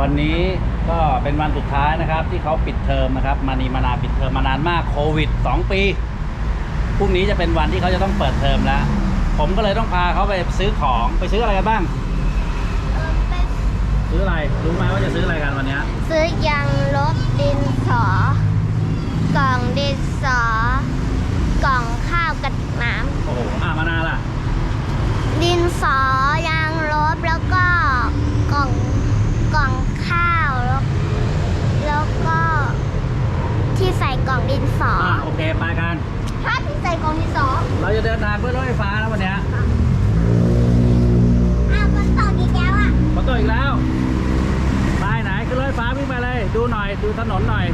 วันนี้ก็เป็นวันสุดท้ายนะครับ ที่เขาปิดเทอมนะครับ มานีมานาปิดเทอมมานานมากโควิด 2 ปีพรุ่งนี้จะเป็นวันที่เขาจะต้องเปิดเทอมแล้ว ผมก็เลยต้องพาเขาไปซื้อของไปซื้ออะไรกันบ้าง ซื้ออะไรรู้ไหมว่าจะซื้ออะไรกันวันเนี้ยซื้อยางลบดินสอ กล่องดินสอ กล่องข้าวกับน้โอ้โหอะมานาล่ะำดินสอยางลบแล้วก็กล่องกล่องข้าวแล้วแล้วก็ที่ ใส่กล่องดินสออะโอเคไปกันถ้าที่ใส่กล่องดินสอเราจะเดินทางเพื่อรถไฟฟ้าแล้ววันเนี้ยอ้าวคนตกอีกแล้วอะฝนตกอีกแล้วไปไหนขึ้นรถไฟฟ้าวิ่งไปเลย ดูหน่อยดูถนนหน่อย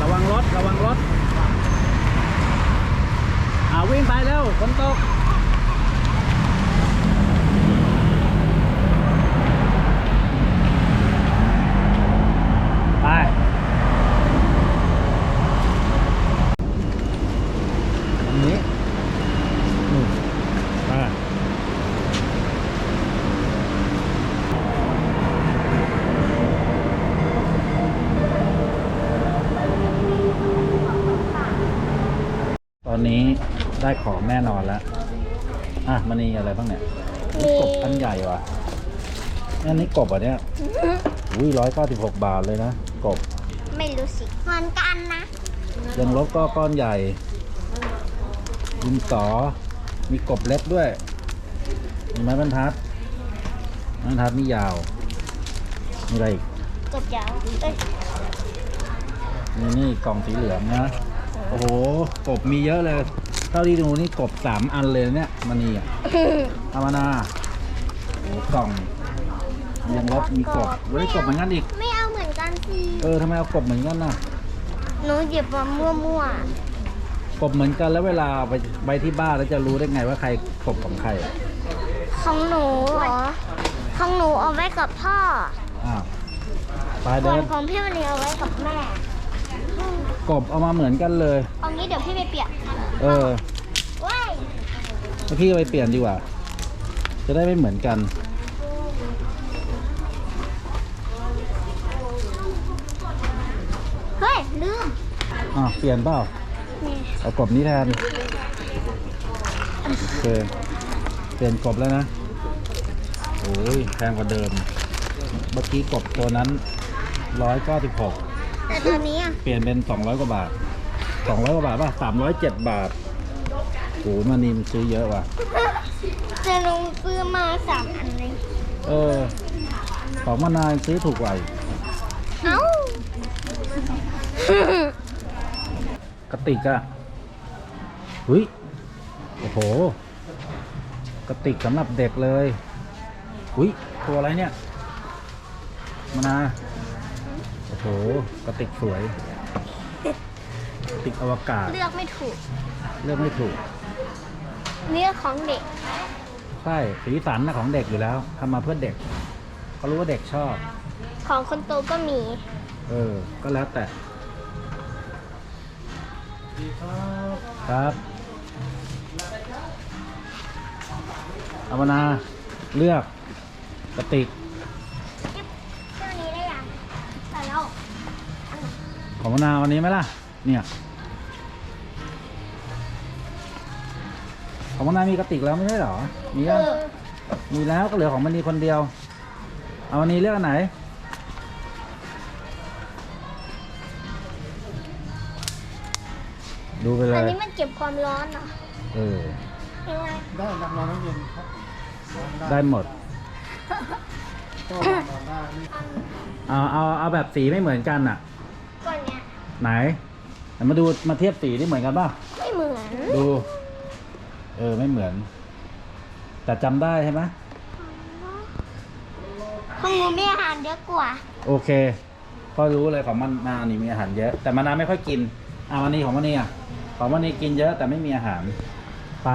ระวังรถระวังรถอ่าวิ่งไปเร็วฝนตก ไป อันนี้นี่ไป ต อนนี้ได้ของแน่นอนแล้ว อะมันนี่อะไรบ้างเนี่ยมีกบอันใหญ่ว่ะอันนี้กบอะเนี่ยอุ้ยร้อยเก้าสิบหกบาทเลยนะ กบ ไม่รู้สิเหมือนกันนะยังลบก็ก้อนใหญ่ดินสอมีกบเล็กด้วย มีไม้บรรทัดไม้บรรทัดนี่ยาว มีอะไรอีก กบยาวเอ้ยมีนี่กล่องสีเหลืองนะ โอ้โหกบมีเยอะเลย เท่าที่ดูนี่กบสามอันเลยนะเนี่ยมันนี่อะอามานาโอ้โหกล่องยังลบมีกบเฮ้ยกบเหมือนกันอีก ไม่เอาเหมือนกันสิเออทำไมเอากบเหมือนกันน่ะหนูหยิบมามั่วกบเหมือนกันแล้วเวลาไปไปที่บ้านแล้วจะรู้ได้ไงว่าใครกบของใครอะๆของหนูเหรอของหนูเอาไว้กับพ่ออ้าวไปส่เดิวนนของพี่วันนี้เอาไว้กับแม่ กบเอามาเหมือนกันเลย เอางี้เดี๋ยวพี่ไปเปลี่ยนเออว้ายพี่ไปเปลี่ยนดีกว่า จะได้ไม่เหมือนกัน เฮ้ย ลืมอะเปลี่ยนเปล่าเอากบนี้แทนโอเคเปลี่ยนกบแล้วนะโอ้ยแพงกว่าเดิม เมื่อกี้กบตัวนั้น 196 แต่ตอนนี้อะเปลี่ยนเป็นสองร้อยกว่าบาทสองร้อยกว่าบาทป่ะสามร้อยเจ็ดบาทโอ้มันนี่มันซื้อเยอะว่ะ จะลงซื้อมาสามอันเลย เออ ของมานานซื้อถูกกว่าอีกเอ้า กระติกอะหุยโอ้โห กระติกสำหรับเด็กเลยหุยตัวอะไรเนี่ย มานาโอ้ โหกระติกสวยกระติกอวกาศ เลือกไม่ถูก เลือกไม่ถูกเลือกของเด็ก ใช่สีสันนะของเด็กอยู่แล้วทำมาเพื่อเด็กเขารู้ว่าเด็กชอบ ของคนโตก็มี เออ ก็แล้วแต่ ครับเอามานาเลือกกระติก เจ้านี้ได้ยังแต่แล้ว ของมะนาวอันนี้ไหมล่ะ เนี่ยของมะนาวมีกระติกแล้วไม่ใช่เหรอ มีเอยังอมีแล้วก็เหลือของมันนีคนเดียว เอาวันนี้เลือกอันไหน ดูไปเลอันย นี้มันเก็บความร้อนเหรอเออ ยังไงได้น้ำร้อนน้ำเย็นครับได้หมด ก็นอนได้นี่เอาเอาเอาแบบสีไม่เหมือนกันอะก่อนเนี้ย ไหนไหนมาดูมาเทียบสีที่เหมือนกันป่ะไม่เหมือน ดู เออไม่เหมือน แต่จำได้ใช่ไหมของหนูมีอาหารเยอะกว่า โอเคก็รู้เลยของมันนานี่มีอาหารเยอะ แต่มานาไม่ค่อยกินอะวันนี้ของมันนี่อะของมันนี่กินเยอะแต่ไม่มีอาหารไป